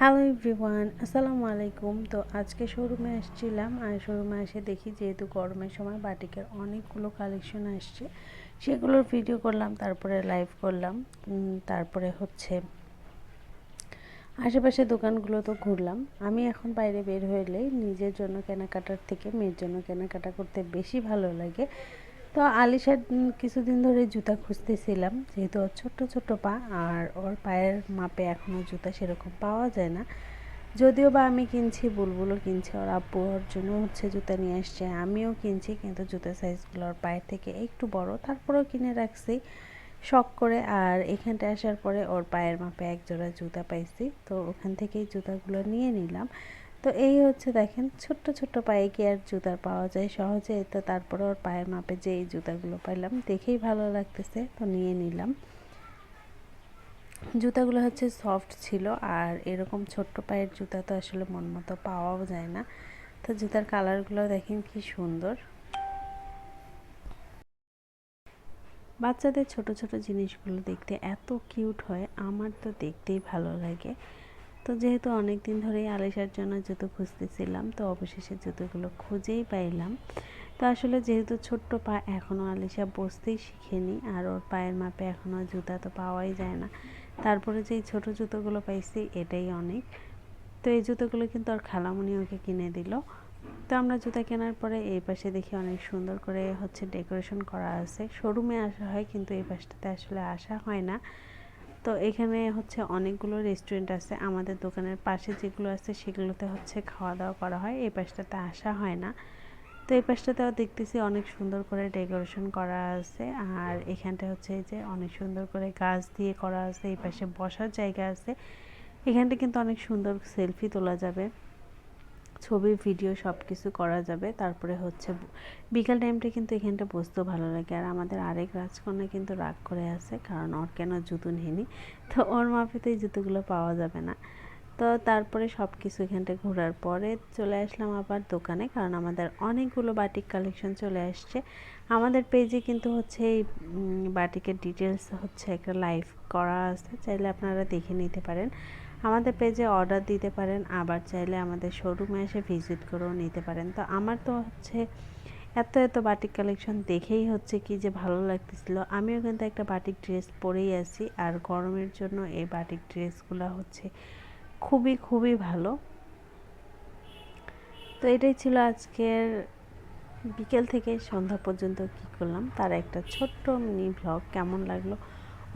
Hello everyone আসসালামু আলাইকুম। তো আজকে শোরুমে আসছিলাম আর শোরুমে এসে দেখি যেহেতু গরমের সময় বাটিকের অনেকগুলো কালেকশন আসছে, সেগুলোর ভিডিও করলাম, তারপরে লাইভ করলাম তারপরে হচ্ছে আশেপাশে দোকানগুলো তো ঘুরলাম। আমি এখন বাইরে বের হইলে নিজের জন্য কেনাকাটার থেকে মেয়ের জন্য কেনাকাটা করতে বেশি ভালো লাগে। তো আলিশার কিছুদিন ধরে জুতা খুঁজতেছিলাম, যেহেতু ওর ছোট্ট ছোট্ট পা, আর ওর পায়ের মাপে এখনও জুতা সেরকম পাওয়া যায় না। যদিও বা আমি কিনছি, বুলবুলও কিনছি, ওর আব্বু ওর জন্য হচ্ছে জুতা নিয়ে আসছে, আমিও কিনছি, কিন্তু জুতার সাইজগুলো ওর পায়ের থেকে একটু বড়, তারপরেও কিনে রাখছি, শখ করে। আর এখানটা আসার পরে ওর পায়ের মাপে এক জোড়া জুতা পাইছি, তো ওখান থেকেই জুতাগুলো নিয়ে নিলাম। তো এই হচ্ছে দেখেন, ছোট্ট ছোট্ট পায়ে কি আর জুতার পাওয়া যায় সহজে? তো তারপরে ওর পায়ের মাপে যে এই জুতাগুলো পাইলাম, দেখেই ভালো লাগতেছে, তো নিয়ে নিলাম। জুতাগুলো হচ্ছে সফট ছিল, আর এরকম ছোট্ট পায়ের জুতা তো আসলে মন মতো পাওয়াও যায় না। তো জুতার কালারগুলো দেখেন কি সুন্দর। বাচ্চাদের ছোট ছোট জিনিসগুলো দেখতে এত কিউট হয়, আমার তো দেখতেই ভালো লাগে। তো যেহেতু অনেক দিন ধরেই আলিশার জন্য জুতো খুঁজতেছিলাম, তো অবশেষে জুতোগুলো খুঁজেই পাইলাম। তো আসলে যেহেতু ছোট্ট পা এখনও আলিশা বসতেই শিখেনি, আর ওর পায়ের মাপে এখনও জুতা তো পাওয়াই যায় না। তারপরে যেই ছোট জুতোগুলো পাইছি, এটাই অনেক। তো এই জুতোগুলো কিন্তু আর খালামুনি ওকে কিনে দিল। তো আমরা জুতা কেনার পরে এই পাশে দেখি অনেক সুন্দর করে হচ্ছে ডেকোরেশন করা আছে। শোরুমে আসা হয়, কিন্তু এই পাশটাতে আসলে আসা হয় না। তো এখানে হচ্ছে অনেকগুলো রেস্টুরেন্ট আছে। আমাদের দোকানের পাশে যেগুলো আছে, সেগুলোতে হচ্ছে খাওয়া দাওয়া করা হয়। এই পাশটাতে আসা হয় না। তো এই পাশটাতেও দেখতেছি অনেক সুন্দর করে ডেকোরেশন করা আছে। আর এখানটা হচ্ছে যে অনেক সুন্দর করে গাছ দিয়ে করা আছে। এই পাশে বসার জায়গা আছে। এখানটা কিন্তু অনেক সুন্দর সেলফি তোলা যাবে। ছবি ভিডিও সব কিছু করা যাবে। তারপরে হচ্ছে বিকাল টাইমটা কিন্তু এখানটা বসতেও ভালো লাগে। আর আমাদের আরেক রাজকন্যা কিন্তু রাগ করে আছে, কারণ ওর কেন জুতো নেয়নি? তো ওর মাপে এই জুতোগুলো পাওয়া যাবে না। তো তারপরে সব কিছু এখানটা ঘোরার পরে চলে আসলাম আবার দোকানে, কারণ আমাদের অনেকগুলো বাটিক কালেকশন চলে আসছে। আমাদের পেজে কিন্তু হচ্ছে এই বাটিকের ডিটেলস হচ্ছে একটা লাইভ করা আছে, চাইলে আপনারা দেখে নিতে পারেন। আমাদের পেজে অর্ডার দিতে পারেন, আবার চাইলে আমাদের শোরুমে এসে ভিজিট করেও নিতে পারেন। তো আমার তো হচ্ছে এত এত বাটিক কালেকশন দেখেই হচ্ছে কি যে ভালো লাগতেছিল। আমিও কিন্তু একটা বাটিক ড্রেস পরেই আছি, আর গরমের জন্য এই বাটিক ড্রেসগুলো হচ্ছে খুবই খুবই ভালো। তো এটাই ছিল আজকের বিকেল থেকে সন্ধ্যা পর্যন্ত কি করলাম, তার একটা ছোট্ট মিনি ব্লগ কেমন লাগল?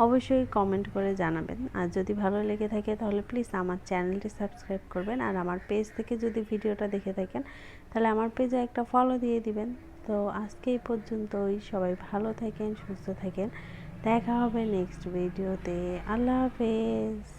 অবশ্যই কমেন্ট করে জানাবেন। আর যদি ভালো লেগে থাকে তাহলে প্লিজ আমার চ্যানেলটি সাবস্ক্রাইব করবেন আর আমার পেজ থেকে যদি ভিডিওটা দেখে থাকেন তাহলে আমার পেজে একটা ফলো দিয়ে দিবেন। তো আজকে এই পর্যন্তই। সবাই ভালো থাকেন, সুস্থ থাকেন। দেখা হবে নেক্সট ভিডিওতে আল্লাহ হাফেজ।